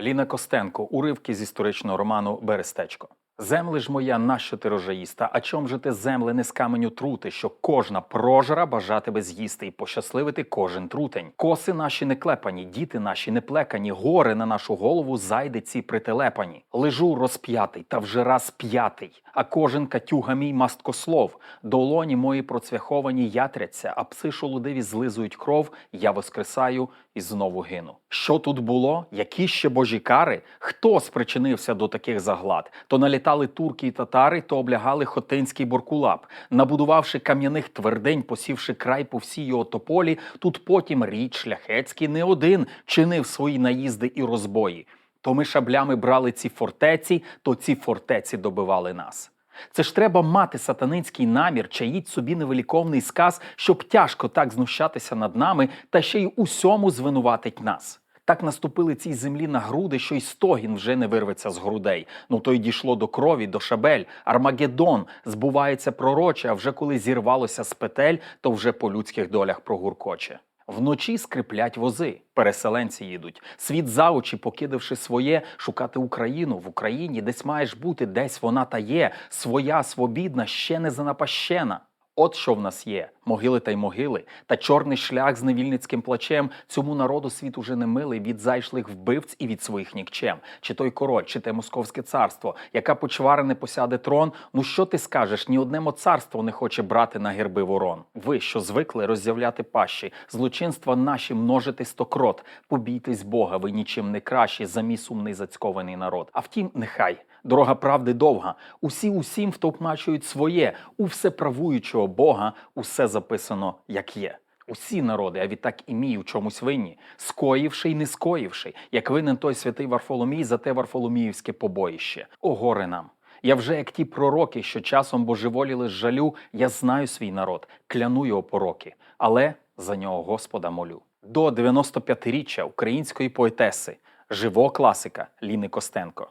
Ліна Костенко, уривки з історичного роману Берестечко. Земли ж моя, нащо ти рожаїста? А чом же ти земли не з каменю трути, що кожна прожера бажатиме з'їсти і пощасливити кожен трутень? Коси наші не клепані, діти наші не плекані, гори на нашу голову зайде ці прителепані. Лежу розп'ятий, та вже раз п'ятий, а кожен катюга мій масткослов. Долоні мої процвяховані ятряться, а пси шолудиві злизують кров, я воскресаю і знову гину. Що тут було? Які ще божі кари? Хто спричинився до таких заглад? То налітали турки і татари, то облягали хотинський буркулап, набудувавши кам'яних твердень, посівши край по всій його тополі. Тут потім рід шляхетський не один чинив свої наїзди і розбої. То ми шаблями брали ці фортеці, то ці фортеці добивали нас. Це ж треба мати сатанинський намір, чаїть собі невеликовний сказ, щоб тяжко так знущатися над нами, та ще й усьому звинуватить нас. Так наступили цій землі на груди, що й стогін вже не вирветься з грудей. Ну то й дійшло до крові, до шабель. Армагеддон збувається пророче, а вже коли зірвалося з петель, то вже по людських долях прогуркоче. Вночі скриплять вози, переселенці їдуть. Світ за очі, покидавши своє, шукати Україну в Україні, десь маєш бути, десь вона та є, своя, свобідна, ще не занапащена. От що в нас є: могили та й могили, та чорний шлях з невільницьким плачем. Цьому народу світ уже не милий від зайшлих вбивць і від своїх нікчем. Чи той король, чи те московське царство, яка почварене посяде трон. Ну що ти скажеш? Ні одне царство не хоче брати на герби ворон. Ви, що звикли роззявляти пащі, злочинства наші множити стокрот. Побійтесь Бога, ви нічим не кращі за мій сумний зацькований народ. А втім, нехай. Дорога правди довга. Усі усім втовкмачують своє. У всеправуючого Бога усе записано як є. Усі народи, а відтак і мій у чомусь винні, скоївши й не скоївши, як винен той святий Варфоломій за те Варфоломіївське побоїще. О, горе нам! Я вже як ті пророки, що часом божеволіли з жалю, я знаю свій народ, кляну його пороки, але за нього Господа молю. До 95-річчя української поетеси, живого класика Ліни Костенко.